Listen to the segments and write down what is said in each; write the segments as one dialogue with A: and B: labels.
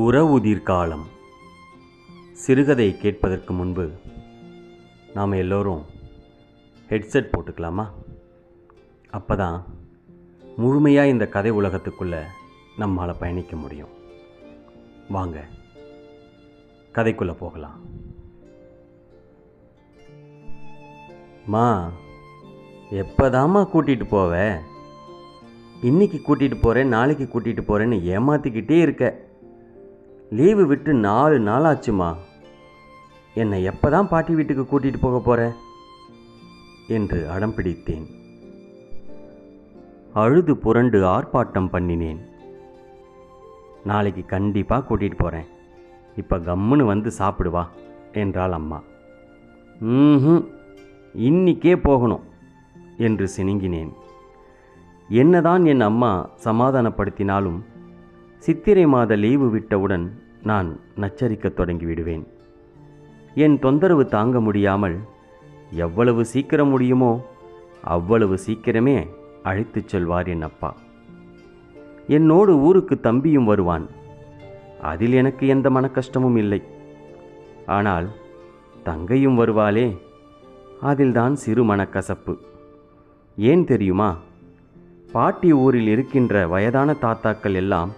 A: உறவுதிர் காலம் சிறுகதை கேட்பதற்கு முன்பு நாம் எல்லோரும் ஹெட்செட் போட்டுக்கலாமா? அப்போ தான் முழுமையாக இந்த கதை உலகத்துக்குள்ளே நம்மால் பயணிக்க முடியும். வாங்க கதைக்குள்ளே போகலாம். மா எப்போதாம்மா கூட்டிகிட்டு போவேன் இன்றைக்கி கூட்டிகிட்டு போகிறேன் நாளைக்கு கூட்டிகிட்டு போகிறேன்னு ஏமாற்றிக்கிட்டே இருக்க. லீவு விட்டு நாலு நாள் ஆச்சுமா என்னை எப்போ தான் பாட்டி வீட்டுக்கு கூட்டிகிட்டு போக போகிற என்று அடம் பிடித்தேன். அழுது புரண்டு ஆர்ப்பாட்டம் பண்ணினேன். நாளைக்கு கண்டிப்பாக கூட்டிகிட்டு போகிறேன் இப்போ கம்முன்னு வந்து சாப்பிடுவா என்றாள் அம்மா. ம் இன்னிக்கே போகணும் என்று சினுங்கினேன். என்னதான் என் அம்மா சமாதானப்படுத்தினாலும் சித்திரை மாத லீவு விட்டவுடன் நான் நச்சரிக்கத் தொடங்கிவிடுவேன். என் தொந்தரவு தாங்க முடியாமல் எவ்வளவு சீக்கிரம் முடியுமோ அவ்வளவு சீக்கிரமே அழைத்துச் செல்வார் என் அப்பா. என்னோடு ஊருக்கு தம்பியும் வருவான். அதில் எனக்கு எந்த மனக்கஷ்டமும் இல்லை. ஆனால் தங்கையும் வருவாளே அதில்தான் சிறு மனக்கசப்பு. ஏன் தெரியுமா? பாட்டி ஊரில் இருக்கின்ற வயதான தாத்தாக்கள் எல்லாம்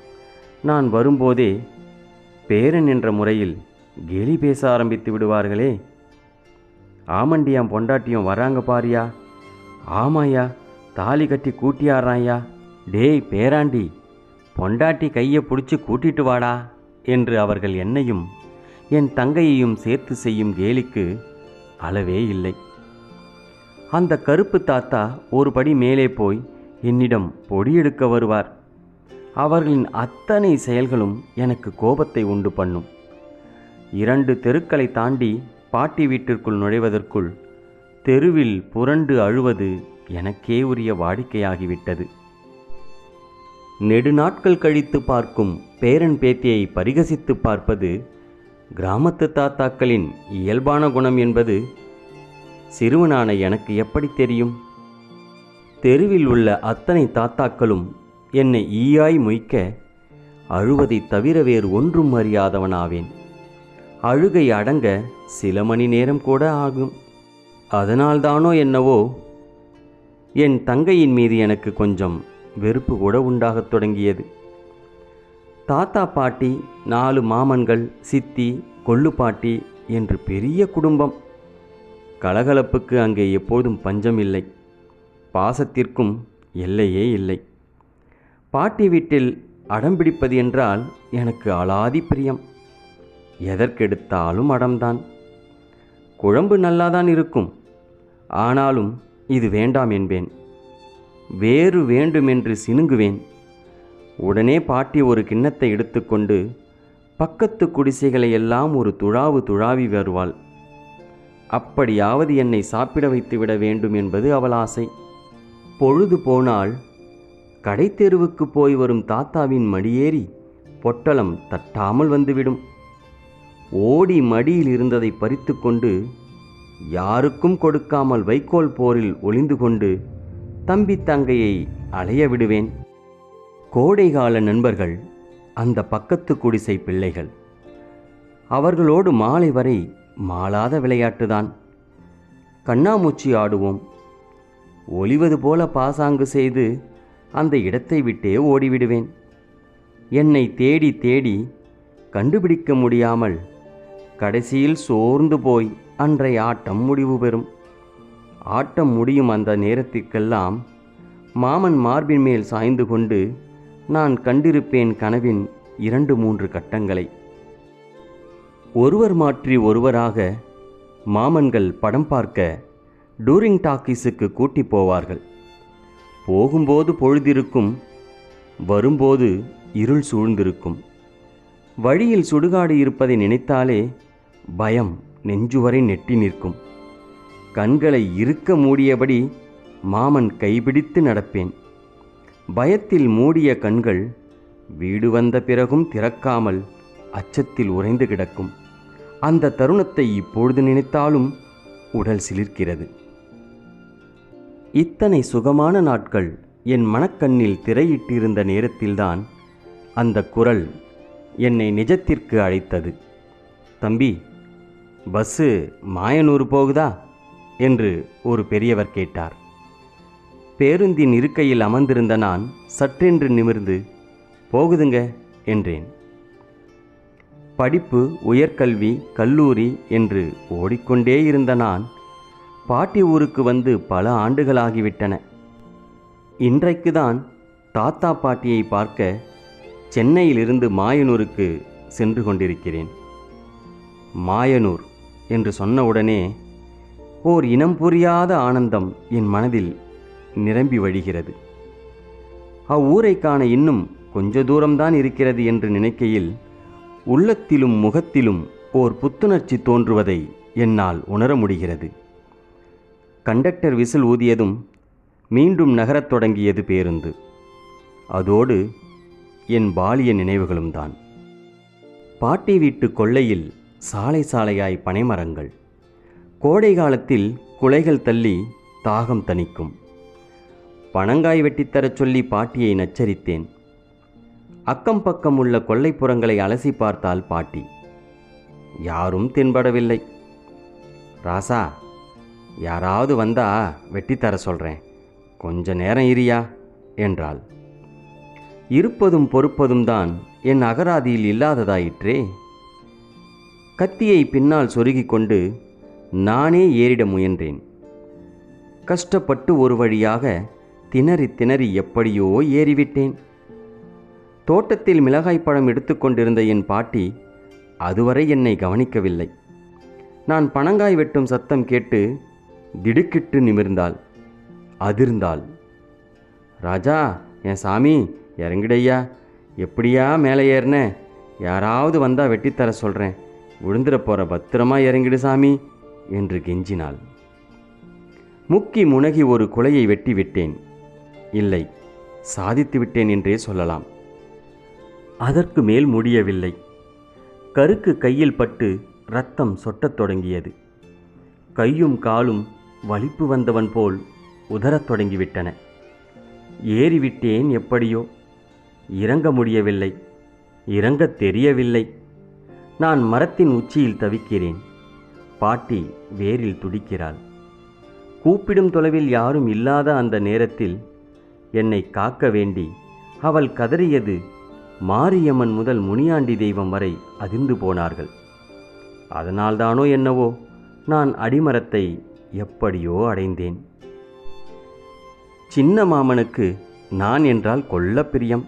A: நான் வரும்போதே பேரன் என்ற முறையில் கேலி பேச ஆரம்பித்து விடுவார்களே. ஆமண்டியாம் பொண்டாட்டியும் வராங்க பாரியா. ஆமாயா தாலி கட்டி கூட்டியாடுறாயா டேய் பேராண்டி பொண்டாட்டி கையை பிடிச்சி கூட்டிட்டு வாடா என்று அவர்கள் என்னையும் என் தங்கையையும் சேர்த்து செய்யும் கேலிக்கு அளவே இல்லை. அந்த கருப்பு தாத்தா ஒரு படி மேலே போய் என்னிடம் பொடி எடுக்க வருவார். அவர்களின் அத்தனை செயல்களும் எனக்கு கோபத்தை உண்டு பண்ணும். இரண்டு தெருக்களை தாண்டி பாட்டி வீட்டிற்குள் நுழைவதற்குள் தெருவில் புரண்டு அழுவது எனக்கே உரிய வாடிக்கையாகிவிட்டது. நெடுநாட்கள் கழித்து பார்க்கும் பேரன் பேத்தியை பரிகசித்து பார்ப்பது கிராமத்து தாத்தாக்களின் இயல்பான குணம் என்பது சிறுவனான எனக்கு எப்படி தெரியும்? தெருவில் உள்ள அத்தனை தாத்தாக்களும் என்னை ஈயாய் மொய்க்க அழுவதைத் தவிர வேறு ஒன்றும் அறியாதவனாவேன். அழுகை அடங்க சில மணி நேரம் கூட ஆகும். அதனால்தானோ என்னவோ என் தங்கையின் மீது எனக்கு கொஞ்சம் வெறுப்பு கூட உண்டாகத் தொடங்கியது. தாத்தா பாட்டி நாலு மாமன்கள் சித்தி கொள்ளு பாட்டி என்று பெரிய குடும்பம். கலகலப்புக்கு அங்கே எப்போதும் பஞ்சம் இல்லை பாசத்திற்கும் எல்லையே இல்லை. பாட்டி வீட்டில் அடம்பிடிப்பது என்றால் எனக்கு அலாதி பிரியம். எதற்கெடுத்தாலும் அடம்தான். குழம்பு நல்லாதான் இருக்கும். ஆனாலும் இது வேண்டாம் என்பேன். வேறு வேண்டுமென்று சினுங்குவேன். உடனே பாட்டி ஒரு கிண்ணத்தை எடுத்துக்கொண்டு பக்கத்து குடிசைகளை எல்லாம் ஒரு துழாவு துழாவி வருவாள். அப்படியாவது என்னை சாப்பிட வைத்துவிட வேண்டும் என்பது அவள் ஆசை. பொழுது போனால் கடைத்தெருவுக்கு போய் வரும் தாத்தாவின் மடியேறி பொட்டலம் தட்டாமல் வந்துவிடும். ஓடி மடியில் இருந்ததை பறித்து கொண்டு யாருக்கும் கொடுக்காமல் வைக்கோல் போரில் ஒளிந்து கொண்டு தம்பி தங்கையை அலைய விடுவேன். கோடைகால நண்பர்கள் அந்த பக்கத்து குடிசை பிள்ளைகள். அவர்களோடு மாலை வரை மாளாத விளையாட்டுதான். கண்ணாமூச்சி ஆடுவோம். ஒளிவது போல பாசாங்கு செய்து அந்த இடத்தை விட்டே ஓடிவிடுவேன். என்னை தேடி தேடி கண்டுபிடிக்க முடியாமல் கடைசியில் சோர்ந்து போய் அன்றைய ஆட்டம் முடிவு பெறும். ஆட்டம் முடியும் அந்த நேரத்திற்கெல்லாம் மாமன் மார்பின் மேல் சாய்ந்து கொண்டு நான் கண்டிருப்பேன் கனவின் இரண்டு மூன்று கட்டங்களை. ஒருவர் மாற்றி ஒருவராக மாமன்கள் படம் பார்க்க டூரிங் டாக்கீஸுக்கு கூட்டி போவார்கள். போகும்போது பொழுதிருக்கும் வரும்போது இருள் சூழ்ந்திருக்கும். வழியில் சுடுகாடு இருப்பதை நினைத்தாலே பயம் நெஞ்சுவரை நெட்டி நிற்கும். கண்களை இறுக்க மூடியபடி மாமன் கைபிடித்து நடப்பேன். பயத்தில் மூடிய கண்கள் வீடு வந்த பிறகும் திறக்காமல் அச்சத்தில் உறைந்து கிடக்கும். அந்த தருணத்தை இப்பொழுது நினைத்தாலும் உடல் சிலிர்க்கிறது. இத்தனை சுகமான நாட்கள் என் மனக்கண்ணில் திரையிட்டிருந்த நேரத்தில்தான் அந்த குரல் என்னை நிஜத்திற்கு அழைத்தது. தம்பி பஸ்ஸு மாயனூர் போகுதா? என்று ஒரு பெரியவர் கேட்டார். பேருந்தின் இருக்கையில் அமர்ந்திருந்த நான் சற்றென்று நிமிர்ந்து போகுதுங்க என்றேன். படிப்பு உயர்கல்வி கல்லூரி என்று ஓடிக்கொண்டே இருந்த நான் பாட்டி ஊருக்கு வந்து பல ஆண்டுகளாகிவிட்டன. இன்றைக்கு தான் தாத்தா பாட்டியை பார்க்க சென்னையிலிருந்து மாயனூருக்கு சென்று கொண்டிருக்கிறேன். மாயனூர் என்று சொன்னவுடனே ஓர் இனம் புரியாத ஆனந்தம் என் மனதில் நிரம்பி வழிகிறது. அவ்வூரை காண இன்னும் கொஞ்ச தூரம்தான் இருக்கிறது என்று நினைக்கையில் உள்ளத்திலும் முகத்திலும் ஓர் புத்துணர்ச்சி தோன்றுவதை என்னால் உணர முடிகிறது. கண்டக்டர் விசில் ஊதியதும் மீண்டும் நகரத் தொடங்கியது பேருந்து. அதோடு என் பாலிய நினைவுகளும் தான். பாட்டி வீட்டு கொள்ளையில் சாலை சாலையாய் பனைமரங்கள். கோடை காலத்தில் குலைகள் தள்ளி தாகம் தணிக்கும். பனங்காய் வெட்டித்தரச் சொல்லி பாட்டியை நச்சரித்தேன். அக்கம் பக்கம் உள்ள கொள்ளைப்புறங்களை அலசி பார்த்தால் பாட்டி. யாரும் தென்படவில்லை. ராசா யாராவது வந்தா வெட்டித்தர சொல்கிறேன் கொஞ்ச நேரம் இரியா? என்றாள். இருப்பதும் பொறுப்பதும் தான் என் அகராதியில் இல்லாததாயிற்றே. கத்தியை பின்னால் சொருகிக் கொண்டு நானே ஏறிட முயன்றேன். கஷ்டப்பட்டு ஒரு வழியாக திணறி திணறி எப்படியோ ஏறிவிட்டேன். தோட்டத்தில் மிளகாய் பழம் எடுத்துக்கொண்டிருந்த என் பாட்டி அதுவரை என்னை கவனிக்கவில்லை. நான் பனங்காய் வெட்டும் சத்தம் கேட்டு திடுக்கிட்டு நிமிர்ந்தாள். அதிர்ந்தாள். ராஜா என் சாமி இறங்கிடையா. எப்படியா மேலே ஏறின? யாராவது வந்தால் வெட்டித்தர சொல்கிறேன் விழுந்துட போகிற பத்திரமா இறங்கிடு சாமி என்று கெஞ்சினாள். முக்கி முனகி ஒரு குலையை வெட்டி விட்டேன். இல்லை சாதித்து விட்டேன் என்றே சொல்லலாம். அதற்கு மேல் முடியவில்லை. கருக்கு கையில் பட்டு ரத்தம் சொட்டத் தொடங்கியது. கையும் காலும் வலிப்பு வந்தவன் போல் உதறத் தொடங்கிவிட்டன. ஏறிவிட்டேன் எப்படியோ? இறங்க முடியவில்லை. இறங்கத் தெரியவில்லை. நான் மரத்தின் உச்சியில் தவிக்கிறேன். பாட்டி வேரில் துடிக்கிறாள். கூப்பிடும் தொலைவில் யாரும் இல்லாத அந்த நேரத்தில் என்னை காக்க வேண்டி அவள் கதறியது மாரியம்மன் முதல் முனியாண்டி தெய்வம் வரை அதிர்ந்து போனார்கள். அதனால்தானோ என்னவோ நான் அடிமரத்தை எப்படியோ அடைந்தேன். சின்ன மாமனுக்கு நான் என்றால் கொள்ள பிரியம்.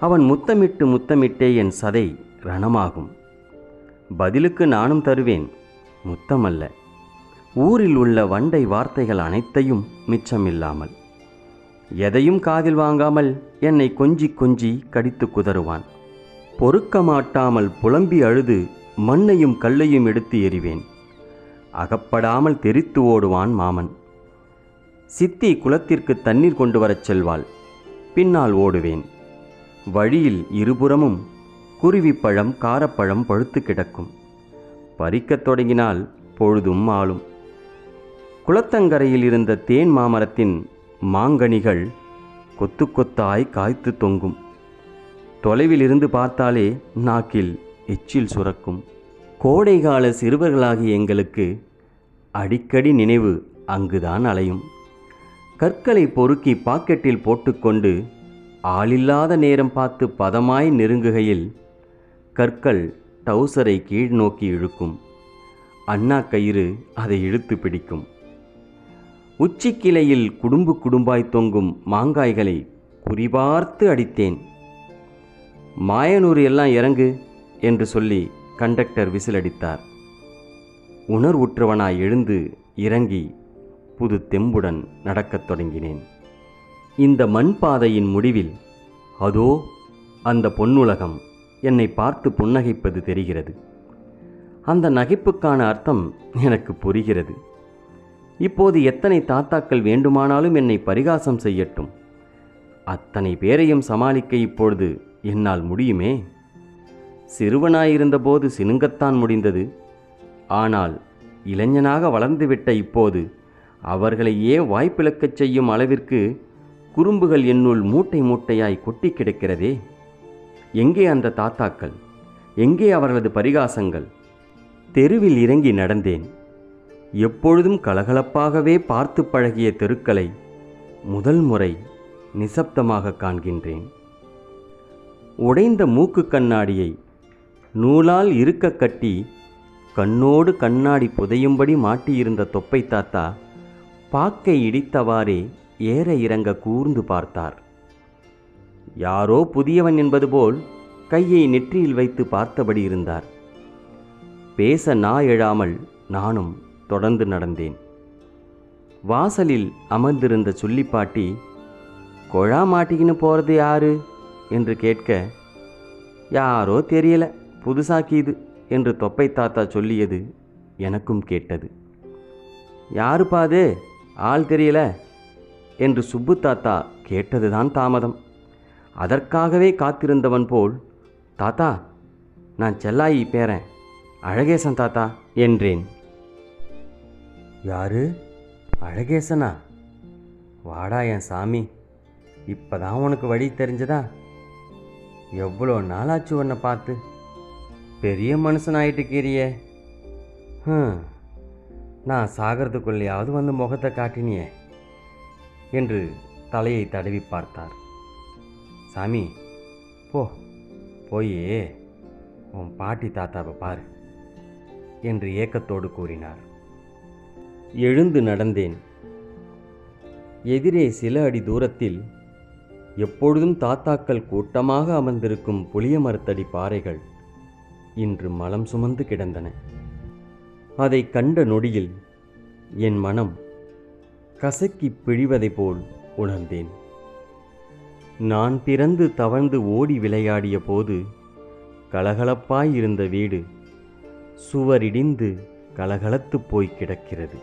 A: அவன் முத்தமிட்டு முத்தமிட்டே என் சதை ரணமாகும். பதிலுக்கு நானும் தருவேன் முத்தமல்ல. ஊரில் உள்ள வண்டை வார்த்தைகள் அனைத்தையும் மிச்சமில்லாமல். எதையும் காதில் வாங்காமல் என்னை கொஞ்சி கொஞ்சி கடித்து குதறுவான். பொறுக்க மாட்டாமல் புலம்பி அழுது மண்ணையும் கல்லையும் எடுத்து எறிவேன். அகப்படாமல் தெரித்து ஓடுவான் மாமன். சித்தி குளத்திற்கு தண்ணீர் கொண்டு வரச் செல்வாள். பின்னால் ஓடுவேன். வழியில் இருபுறமும் குருவிப்பழம் காரப்பழம் பழுத்து கிடக்கும். பறிக்கத் தொடங்கினால் பொழுதும் ஆளும். குளத்தங்கரையில் இருந்த தேன் மாமரத்தின் மாங்கனிகள் கொத்து கொத்தாய் காய்த்து தொங்கும். தொலைவில் இருந்து பார்த்தாலே நாக்கில் எச்சில் சுரக்கும். கோடைகால சிறுவர்களாகிய எங்களுக்கு அடிக்கடி நினைவு அங்குதான் அலையும். கற்களை பொறுக்கி பாக்கெட்டில் போட்டுக்கொண்டு ஆளில்லாத நேரம் பார்த்து பதமாய் நெருங்குகையில் கற்கள் டவுசரை கீழ் நோக்கி இழுக்கும். அண்ணா கயிறு அதை இழுத்து பிடிக்கும். உச்சிக்கிளையில் குடும்பு குடும்பாய் தொங்கும் மாங்காய்களை குறிபார்த்து அடித்தேன். மாயனூர் எல்லாம் இறங்கு என்று சொல்லி கண்டக்டர் விசிலடித்தார். உணர்வுற்றவனாய் எழுந்து இறங்கி புது தெம்புடன் நடக்கத் தொடங்கினேன். இந்த மண் பாதையின் முடிவில் அதோ அந்த பொன்னுலகம் என்னை பார்த்து புன்னகைப்பது தெரிகிறது. அந்த நகைப்புக்கான அர்த்தம் எனக்கு புரிகிறது. இப்போது எத்தனை தாத்தாக்கள் வேண்டுமானாலும் என்னை பரிகாசம் செய்யட்டும். அத்தனை பேரையும் சமாளிக்க இப்பொழுது என்னால் முடியுமே? சிறுவனாயிருந்தபோது சினுங்கத்தான் முடிந்தது. ஆனால் இளைஞனாக வளர்ந்துவிட்ட இப்போது அவர்களையே வாய்ப்பிழக்கச் செய்யும் அளவிற்கு குறும்புகள் என்னுள் மூட்டை மூட்டையாய் கொட்டி கிடக்கிறதே. எங்கே அந்த தாத்தாக்கள்? எங்கே அவர்களது பரிகாசங்கள்? தெருவில் இறங்கி நடந்தேன். எப்பொழுதும் கலகலப்பாகவே பார்த்து பழகிய தெருக்களை முதல் முறை நிசப்தமாக காண்கின்றேன். உடைந்த மூக்கு கண்ணாடியை நூலால் இருக்க கட்டி கண்ணோடு கண்ணாடி புதையும்படி மாட்டியிருந்த தொப்பை தாத்தா பாக்கை இடித்தவாறே ஏற இறங்க கூர்ந்து பார்த்தார். யாரோ புதியவன் என்பது போல் கையை நெற்றியில் வைத்து பார்த்தபடி இருந்தார். பேச நா எழாமல் நானும் தொடர்ந்து நடந்தேன். வாசலில் அமர்ந்திருந்த சொல்லிப்பாட்டி கொழா மாட்டிக்கின்னு போகிறது யாரு? என்று கேட்க யாரோ தெரியலை. புதுசாக்கியது என்று தொப்பை தாத்தா சொல்லியது எனக்கும் கேட்டது. யாருப்பா அது? ஆள் தெரியல? என்று சுப்பு தாத்தா கேட்டதுதான் தாமதம். அதற்காகவே காத்திருந்தவன் போல். தாத்தா நான் செல்லாயி பேரன். அழகேசன் தாத்தா என்றேன். யாரு? அழகேசனா? வாடா என் சாமி. இப்போதான் உனக்கு வழி தெரிஞ்சதா? எவ்வளோ நாளாச்சு உன்னை பார்த்து? பெரிய மனுஷனாயிட்டுக்கிறியே. கீரியே ஹம், நான் சாகிறதுக்குள்ளேயாவது வந்து முகத்தை காட்டினியே என்று தலையை தடவி பார்த்தார். சாமி போ போய் உன் பாட்டி தாத்தாவை பாரு என்று ஏக்கத்தோடு கூறினார். எழுந்து நடந்தேன். எதிரே சில அடி தூரத்தில் எப்பொழுதும் தாத்தாக்கள் கூட்டமாக அமர்ந்திருக்கும் புளிய மரத்தடி பாறைகள் இன்று மலம் சுமந்து கிடந்தன. அதை கண்ட நொடியில் என் மனம் கசக்கி பிழிவதைப் போல் உணர்ந்தேன். நான் பிறந்து தவழ்ந்து ஓடி விளையாடிய போது கலகலப்பாய் இருந்த வீடு சுவரிடிந்து கலகலத்துப் போய் கிடக்கிறது.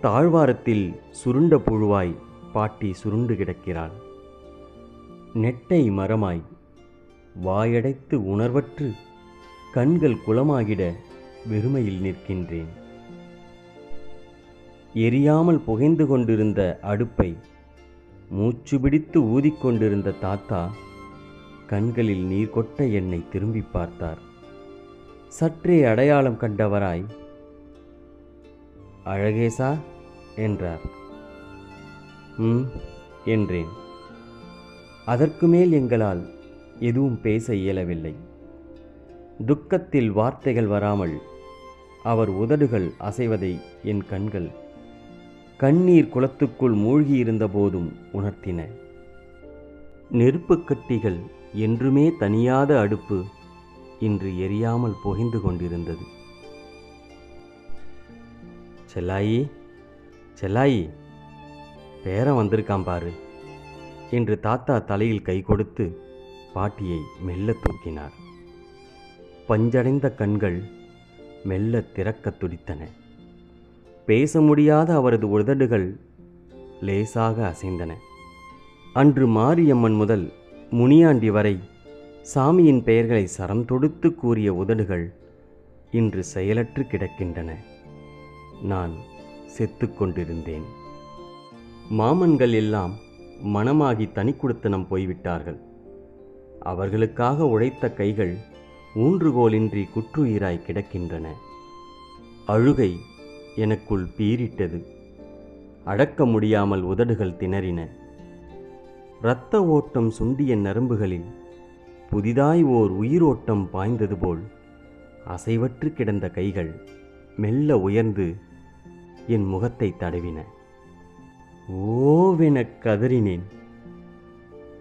A: தாழ்வாரத்தில் சுருண்ட புழுவாய் பாட்டி சுருண்டு கிடக்கிறாள். நெட்டை மரமாய் வாயடைத்து உணர்வற்று கண்கள் குளமாகிட வெறுமையில் நிற்கின்றேன். எரியாமல் புகைந்து கொண்டிருந்த அடுப்பை மூச்சு பிடித்து ஊதிக்கொண்டிருந்த தாத்தா கண்களில் நீர் கொட்ட என்னை திரும்பி பார்த்தார். சற்றே அடையாளம் கண்டவராய் அழகேசா என்றார். ம் என்றேன். அதற்கு மேல் எங்களால் எதுவும் பேச இயலவில்லை. துக்கத்தில் வார்த்தைகள் வராமல் அவர் உதடுகள் அசைவதை என் கண்கள் கண்ணீர் குளத்துக்குள் மூழ்கியிருந்த போதும் உணர்த்தின. நெருப்புக்கட்டிகள் என்றுமே தனியாத அடுப்பு இன்று எரியாமல் புகைந்து கொண்டிருந்தது. செல்லாயி செல்லாயி பேரன் வந்திருக்கான் பாரு என்று தாத்தா தலையில் கை கொடுத்து பாட்டியை மெல்ல தூக்கினார். பஞ்சடைந்த கண்கள் மெல்ல திறக்கத் துடித்தன. பேச முடியாத அவரது உதடுகள் லேசாக அசைந்தன. அன்று மாரியம்மன் முதல் முனியாண்டி வரை சாமியின் பெயர்களை சரம் தொடுத்து கூறிய உதடுகள் இன்று செயலற்று கிடக்கின்றன. நான் செத்து கொண்டிருந்தேன். மாமன்கள் எல்லாம் மனமாகி தனிக்குடுத்தனம் போய்விட்டார்கள். அவர்களுக்காக உழைத்த கைகள் ஊன்றுகோலின்றி குற்றுயிராய் கிடக்கின்றன. அழுகை எனக்குள் பீரிட்டது அடக்க முடியாமல் உதடுகள் திணறின. இரத்த ஓட்டம் சுண்டிய நரம்புகளில் புதிதாய் ஓர் உயிரோட்டம் பாய்ந்தது போல் அசைவற்று கிடந்த கைகள் மெல்ல உயர்ந்து என் முகத்தை தடவின. ஓவெனக் கதறினேன்.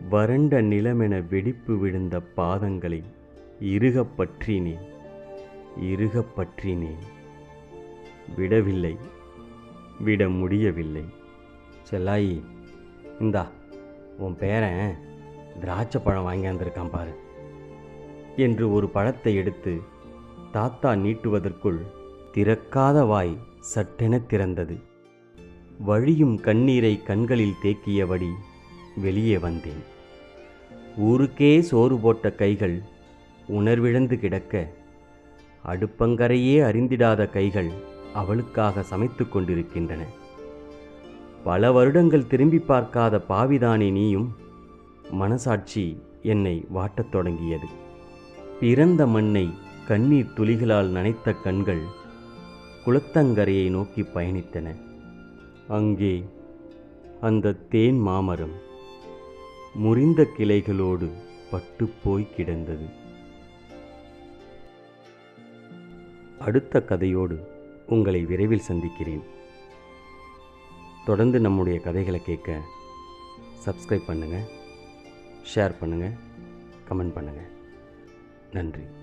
A: வறண்ட நிலமென வெடிப்பு விழுந்த பாதங்களை இறுகப் பற்றினேன் பற்றினேன் விடவில்லை. விட முடியவில்லை. செல்லாயி இந்தா உன் பேரன் திராட்சை பழம் வாங்கியாந்திருக்கான் பாரு என்று ஒரு பழத்தை எடுத்து தாத்தா நீட்டுவதற்குள் திறக்காத வாய் சட்டென திறந்தது. வழியும் கண்ணீரை கண்களில் தேக்கியபடி வெளியே வந்தேன். ஊருக்கே சோறு போட்ட கைகள் உணர்விழந்து கிடக்க அடுப்பங்கரையே அறிந்திடாத கைகள் அவளுக்காக சமைத்து கொண்டிருக்கின்றன. பல வருடங்கள் திரும்பி பார்க்காத பாவிதானே நீயும் மனசாட்சி என்னை வாட்டத் தொடங்கியது. பிறந்த மண்ணை கண்ணீர் துளிகளால் நனைத்த கண்கள் குளத்தங்கரையை நோக்கி பயணித்தன. அங்கே அந்த தேன் மாமரம் முறிந்த கிளைகளோடு பட்டுப்போய் கிடந்தது. அடுத்த கதையோடு உங்களை விரைவில் சந்திக்கிறேன். தொடர்ந்து நம்முடைய கதைகளை கேட்க சப்ஸ்கிரைப் பண்ணுங்கள் ஷேர் பண்ணுங்கள் கமெண்ட் பண்ணுங்கள் நன்றி.